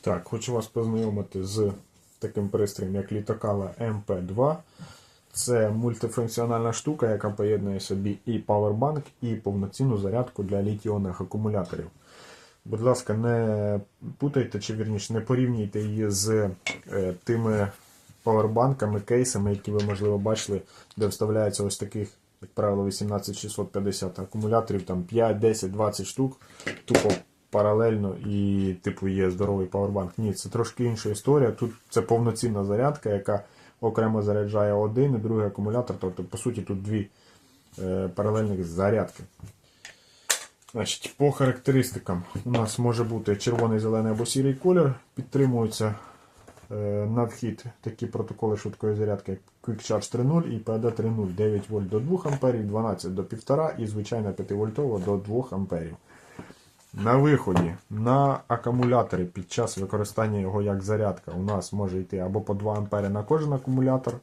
Так, хочу вас познайомити з таким пристроєм, як літакала MP2. Це мультифункціональна штука, яка поєднує собі і павербанк, і повноцінну зарядку для літіонних акумуляторів. Будь ласка, не путайте, чи вірніше, не порівнюйте її з е, тими павербанками, кейсами, які ви, можливо, бачили, де вставляється ось таких, як правило, 18650 акумуляторів, там 5, 10, 20 штук, тупо паралельно і, типу, є здоровий павербанк. Ні, це трошки інша історія. Тут це повноцінна зарядка, яка окремо заряджає один і другий акумулятор. Тобто, по суті, тут дві е, паралельних зарядки. Значить, По характеристикам у нас може бути червоний, зелений або сірий колір. Підтримуються е, на вхід такі протоколи швидкої зарядки, як Quick Charge 3.0 і PD 3.0. 9 вольт до 2 А, 12 до 1,5 і звичайно 5 вольтова до 2 А. На виході на акумулятори під час використання його як зарядка у нас може йти або по 2 А на кожен акумулятор,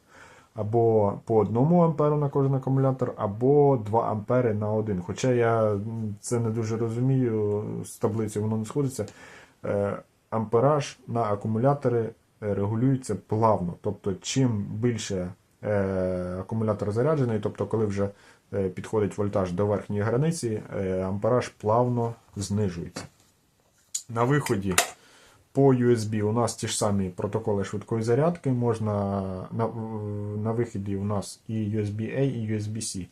або по 1 амперу на кожен акумулятор, або 2 ампери на один. Хоча я це не дуже розумію, з таблицею воно не сходиться. Е, Ампераж на акумулятори регулюється плавно. Тобто, чим більше е, акумулятор заряджений, тобто, коли вже підходить вольтаж до верхньої границі, е, ампераж плавно знижується. На виході по USB у нас ті ж самі протоколи швидкої зарядки. Можна на, на виході у нас і USB-A, і USB-C.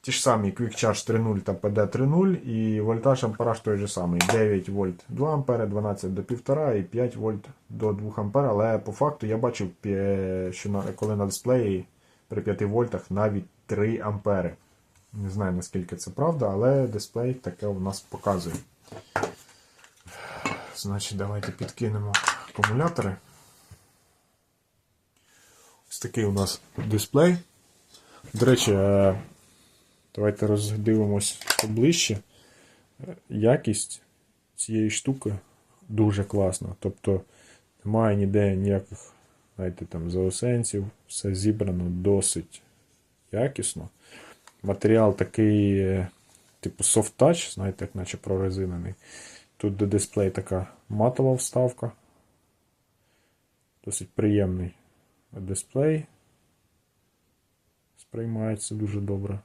Ті ж самі Quick Charge 3.0 та PD 3.0 і вольтаж ампераж той же самий. 9 вольт 2 ампери, 12 до 1,5 і 5 вольт до 2 ампер. Але по факту я бачив, що коли на дисплеї при 5 вольтах навіть 3 ампери. Не знаю наскільки це правда, але дисплей таке у нас показує. Значить, давайте підкинемо акумулятори. Ось такий у нас дисплей. До речі, е, давайте роздивимось поближче. Е, Якість цієї штуки дуже класна. Тобто немає ніде ніяких, знаєте, там заосенців, все зібрано досить якісно. Матеріал такий, е, типу soft touch, знаєте, як наче прорезинений. Тут до дисплей така матова вставка. Досить приємний дисплей. Сприймається дуже добре.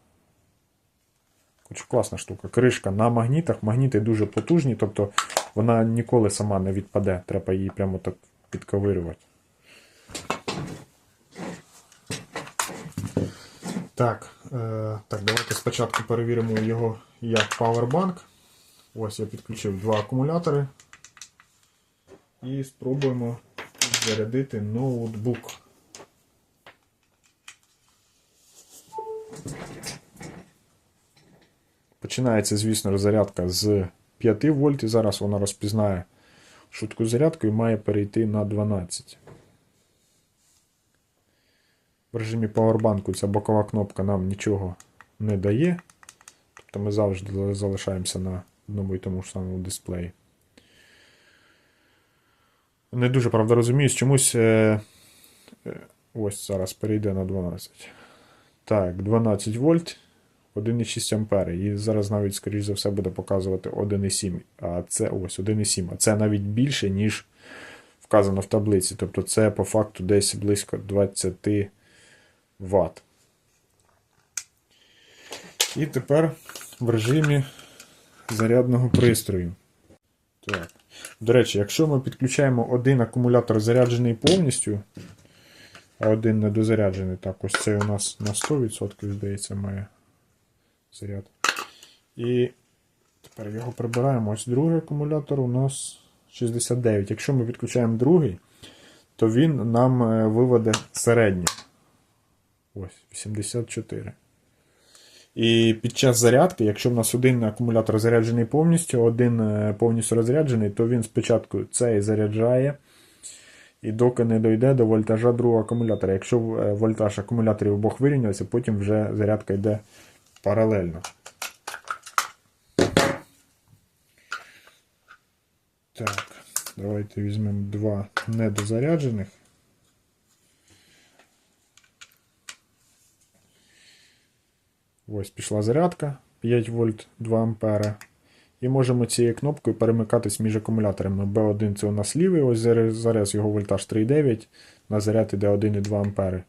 Хоч класна штука. Кришка на магнітах. Магніти дуже потужні, тобто вона ніколи сама не відпаде. Треба її прямо так підковирювати. Так, е, так, давайте спочатку перевіримо його як Powerbank. Ось я підключив два акумулятори. І спробуємо зарядити ноутбук. Починається, звісно, розрядка з 5 вольт, і зараз вона розпізнає швидку зарядку і має перейти на 12. В режимі павербанку ця бокова кнопка нам нічого не дає. Тобто ми завжди залишаємося на одному і тому ж самому дисплеї. Не дуже правда розумію, чомусь. Е, е, ось зараз перейде на 12. Так, 12 вольт, 1,6 ампери. І зараз навіть, скоріш за все, буде показувати 1,7. А це ось 1,7. А це навіть більше, ніж вказано в таблиці. Тобто це по факту десь близько 20 Вт. І тепер в режимі зарядного пристрою. Так. До речі, якщо ми підключаємо один акумулятор заряджений повністю, а один недозаряджений, так, ось цей у нас на 100%, здається, має заряд. І тепер його прибираємо. Ось другий акумулятор у нас 69. Якщо ми підключаємо другий, то він нам е, виведе середній. Ось, 84. І під час зарядки, якщо в нас один акумулятор заряджений повністю, один е, повністю розряджений, то він спочатку цей заряджає, і доки не дойде до вольтажа другого акумулятора. Якщо е, вольтаж акумуляторів обох вирівнявся, потім вже зарядка йде паралельно. Так, давайте візьмемо два недозаряджених. Ось пішла зарядка 5 вольт 2 ампера. і можемо цією кнопкою перемикатись між акумуляторами. B1 це у нас лівий, ось зараз- його вольтаж 3,9, на заряд іде 1,2 ампери.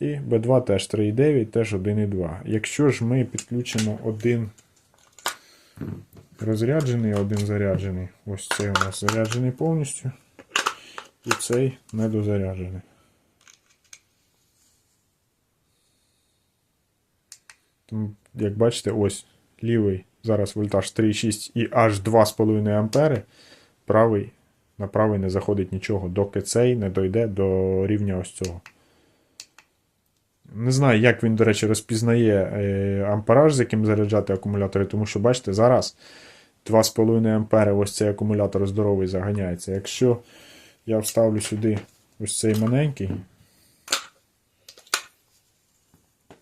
І B2 теж 3,9, теж 1,2. Якщо ж ми підключимо один розряджений, один заряджений, ось цей у нас заряджений повністю, і цей недозаряджений. Як бачите, ось лівий зараз вольтаж 3,6 і аж 2,5 ампери. Правий на правий не заходить нічого, доки цей не дойде до рівня ось цього. Не знаю, як він, до речі, розпізнає е, ампераж, з яким заряджати акумулятори, тому що, бачите, зараз 2,5 ампери ось цей акумулятор здоровий заганяється. Якщо я вставлю сюди ось цей маленький,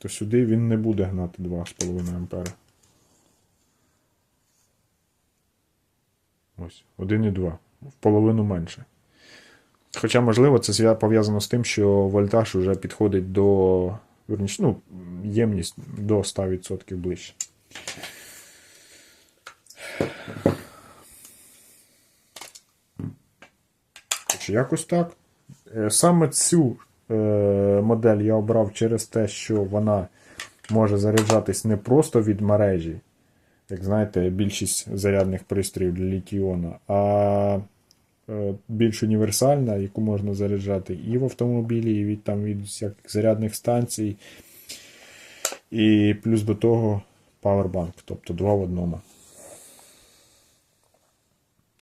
то сюди він не буде гнати 2,5 ампери. Ось, 1,2. В половину менше. Хоча, можливо, це пов'язано з тим, що вольтаж вже підходить до. Вірніше, ну, ємність до 100% ближче. Якось так. Е, Саме цю модель я обрав через те, що вона може заряджатись не просто від мережі, як знаєте, більшість зарядних пристроїв для літіона, а е, більш універсальна, яку можна заряджати і в автомобілі, і від, там, від всяких зарядних станцій. І плюс до того Powerbank, тобто два в одному.